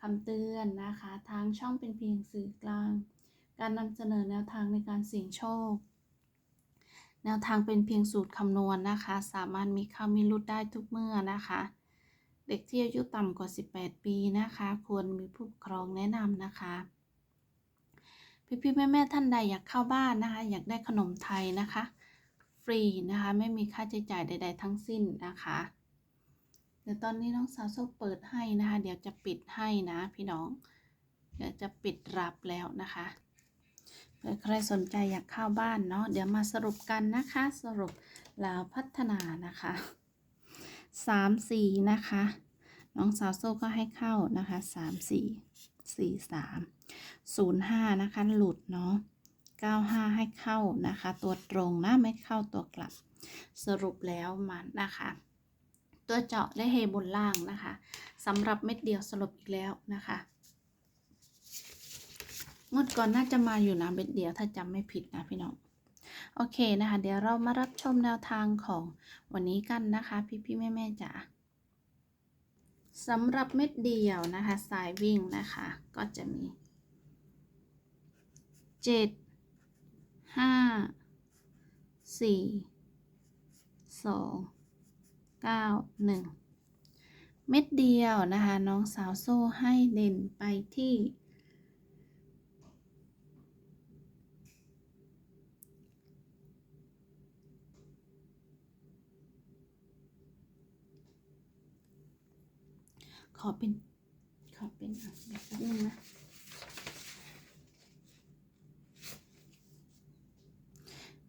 คำเตือนนะคะ ทางช่องเป็นเพียงสื่อกลาง การนำเสนอแนวทางในการเสี่ยงโชค แนวทางเป็นเพียงสูตรคำนวณนะคะ สามารถมีเข้ามีรุดได้ทุกเมื่อนะคะ เด็กที่อายุต่ำกว่า 18 ปีนะคะ ควรมีผู้ปกครองแนะนำนะคะพี่ๆแม่ๆท่านใดอยากเข้าบ้านนะคะ อยากได้ขนมไทยนะคะ ฟรีนะคะ ไม่มีค่าใช้จ่ายใด ๆ ทั้งสิ้นนะคะ เดี๋ยวตอนนี้น้องสาวโซเปิดให้นะคะ เดี๋ยวจะปิดให้นะพี่น้อง เดี๋ยวจะปิดรับแล้วนะคะเผื่อใครสนใจอยากเข้าบ้านเนาะเดี๋ยวมาสรุปกันนะคะ สรุปลาวพัฒนานะคะสามสี่นะคะ น้องสาวโซ่ก็ให้เข้านะคะสามสี่สี่สามศูนย์ห้านะคะหลุดเนาะ95ให้เข้านะคะ ตัวตรงนะไม่เข้าตัวกลับ สรุปแล้วมันนะคะ ตัวเจาะได้เฮบนล่างนะคะสำหรับเม็ดเดียวสรุปอีกแล้วนะคะงดก่อนน่าจะมาอยู่นะเม็ดเดียวถ้าจำไม่ผิดนะพี่น้องโอเคนะคะ เดี๋ยวเรามารับชมแนวทางของวันนี้กันนะคะ พี่พี่แม่แม่จ๋าสำหรับเม็ดเดียวนะคะ สายวิ่งนะคะ ก็จะมีเจ็ดห้าสี่สอง ก้าหนึ่งเม็ดเดียวนะคะ น้องสาวโซ่ให้เด่นไปที่ขอเป็น ขอเป็นอะแป๊บนึงนะ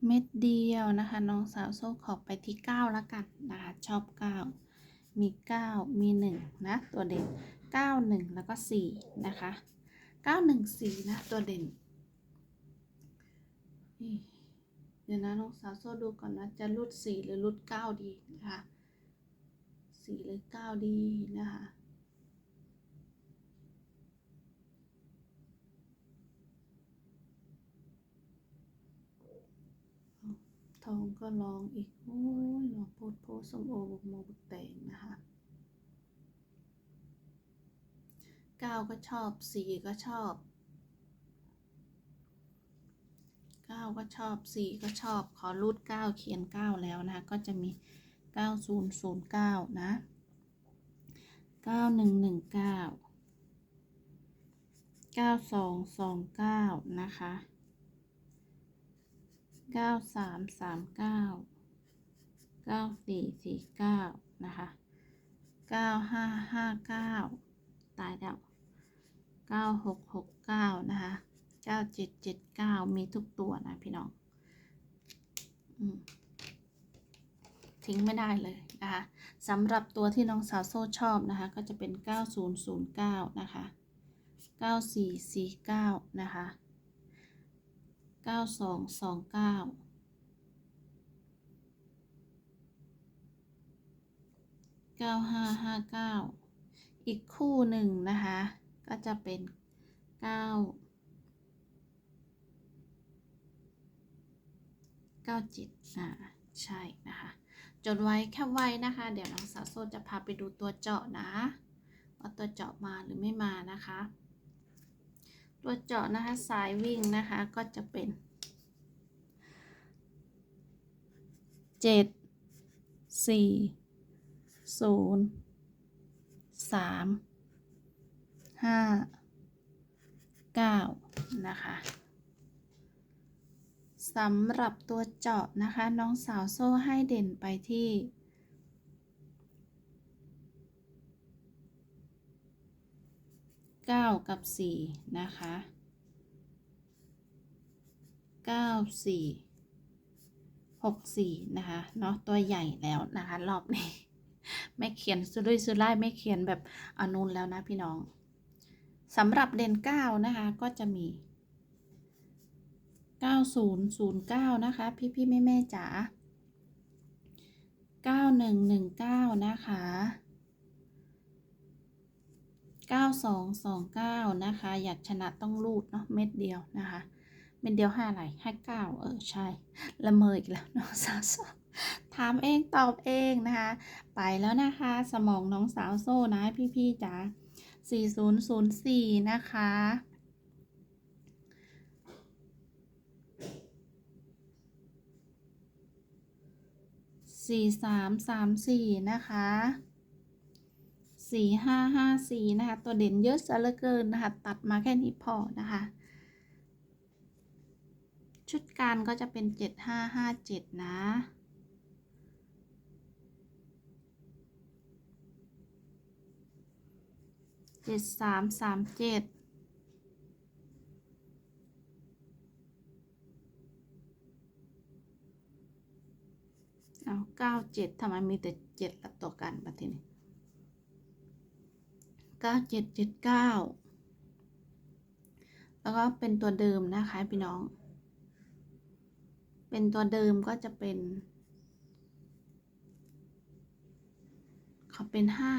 เม็ดเดียวนะคะ น้องสาวโซ่ขอไปที่ 9 แล้วกันนะคะ ชอบ 9 มี 9 มี 1 นะ ตัวเด่น 9 1 แล้วก็ 4 นะคะ 9 1 4 นะ ตัวเด่น เดี๋ยวนะ น้องสาวโซ่ดูก่อนนะ จะรุด4 หรือรุด9 ดีนะคะ 4 หรือ 9 ดีนะคะ ทองก็ลองอีก โอ้ยหลองโพดโพสมโอบกโมบกแตงนะคะเก้าก็ชอบสี่ก็ชอบเก้าก็ชอบสี่ก็ชอบ ขอรูดเก้าเขียนเก้าแล้วนะคะ ก็จะมีเก้าศูนย์ศูนย์เก้านะเก้าหนึ่งหนึ่งเก้าเก้าสองสองเก้านะคะ เก้าสามสามเก้าเก้าสี่สี่เก้านะคะเก้าห้าห้าเก้าตายแล้วเก้าหกหกเก้านะคะเก้าเจ็ดเจ็ดเก้ามีทุกตัวนะพี่น้องทิ้งไม่ได้เลยนะคะสำหรับตัวที่น้องสาวโซ่ชอบนะคะ ก็จะเป็น 9009 นะคะ 9449 นะคะ เก้าสองสองเก้าเก้าห้าห้าเก้าอีกคู่หนึ่งนะคะ ก็จะเป็นเก้าเก้าเจ็ดอ่าใช่นะคะจดไว้แค่ไว้นะคะ เดี๋ยวน้องสาวโซจะพาไปดูตัวเจาะนะ ว่าตัวเจาะมาหรือไม่มานะคะ ตัวเจาะนะคะสายวิ่งนะคะก็จะเป็นเจ็ดสี่ศูนย์สามห้าเก้านะคะสำหรับตัวเจาะนะคะ น้องสาวโซ่ให้เด่นไปที่ เก้ากับสี่นะคะเก้าสี่หกสี่นะคะ เนาะตัวใหญ่แล้วนะคะ รอบนี้ ไม่เขียนสุรุ่ยสุร่ายไม่เขียนแบบอนุนแล้วนะพี่น้องสำหรับเด่น9นะคะ ก็จะมี 9009 นะคะ พี่พี่แม่แม่จ๋า9119 นะคะ 9229 นะคะ อยากชนะต้องรูดเนาะเม็ดเดียวนะคะเม็ดเดียวห้าอะไรห้าเก้าเออใช่ละเมออีกแล้วน้องสาวโซ่ถามเองตอบเองนะคะ ไปแล้วนะคะ สมองน้องสาวโซ่นะพี่ๆจ๋า4004 นะคะสี่สามสามสี่นะคะ สี่ห้าห้าสี่นะคะ ตัวเด่นเยอะซะเหลือเกินนะคะ ตัดมาแค่นี้พอนะคะ ชุดการก็จะเป็นเจ็ดห้าห้าเจ็ดนะเจ็ดสามสามเจ็ดเอาเก้าเจ็ดทำไมมีแต่เจ็ดละตัวกันมาทีนี้ เก้าเจ็ดเจ็ดเก้าแล้วก็เป็นตัวเดิมนะคะพี่น้อง เป็นตัวเดิมก็จะเป็น เขาเป็นห้า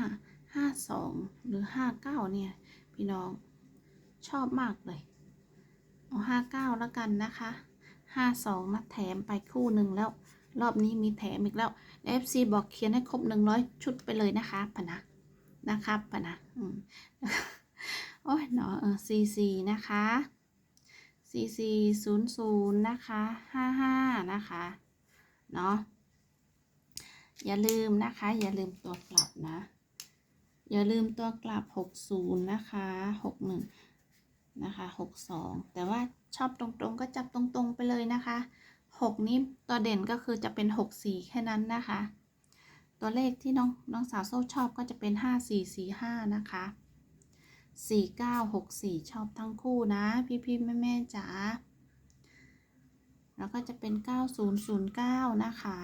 ห้าสองหรือห้าเก้าเนี่ย พี่น้องชอบมากเลยเอาห้าเก้าแล้วกันนะคะห้าสองนะแถมไปคู่หนึ่งแล้ว รอบนี้มีแถมอีกแล้ว FC บอกเขียนให้ครบหนึ่งร้อยชุดไปเลยนะคะพะนะ นะครับพะนะโอ้ยเนาะเออ CC นะคะ CC ศูนย์ศูนย์นะคะห้าห้านะคะเนาะอย่าลืมนะคะ อย่าลืมตัวกลับนะ อย่าลืมตัวกลับ60นย์นะคะ61นะคะ62แต่ว่าชอบตรงๆก็จับตรงๆไปเลยนะคะ6นี้ตัวเด่นก็คือจะเป็น64แค่นั้นนะคะ ตัวเลขที่น้องน้องสาวโซ่ชอบก็จะเป็น 5445 นะคะ 4964 ชอบทั้งคู่นะ พี่ๆแม่ๆจ๋าแล้วก็จะเป็น 9009 นะคะ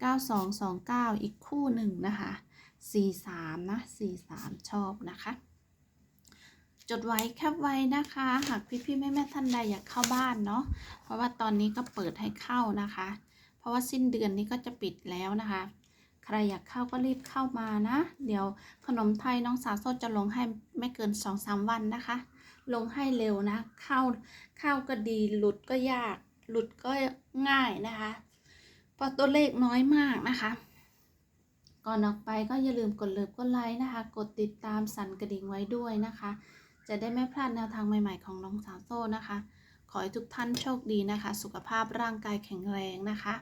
9229 อีกคู่หนึ่งนะคะ 43 นะ 43 ชอบนะคะจดไว้แคปไว้นะคะ หากพี่ๆแม่ๆท่านใดอยากเข้าบ้านเนาะเพราะว่าตอนนี้ก็เปิดให้เข้านะคะ เพราะว่าสิ้นเดือนนี้ก็จะปิดแล้วนะคะ ใครอยากเข้าก็รีบเข้ามานะ เดี๋ยวขนมไทยน้องสาวโซจะลงให้ไม่เกิน2-3วันนะคะ ลงให้เร็วนะ เข้าเข้าก็ดีหลุดก็ยาก หลุดก็ง่ายนะคะเพราะตัวเลขน้อยมากนะคะก่อนออกไปก็อย่าลืมกดเลิฟกดไลค์นะคะ กดติดตามสั่นกระดิ่งไว้ด้วยนะคะ จะได้ไม่พลาดแนวทางใหม่ ๆ ของน้องสาวโซ่นะคะ ขอให้ทุกท่านโชคดีนะคะ สุขภาพร่างกายแข็งแรงนะคะ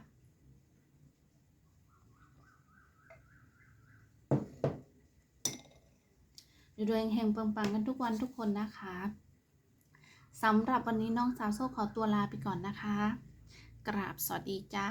รวยๆเฮงปังๆกันทุกวันทุกคนนะคะสำหรับวันนี้น้องสาวโซ่ขอตัวลาไปก่อนนะคะ กราบสวัสดีจ้า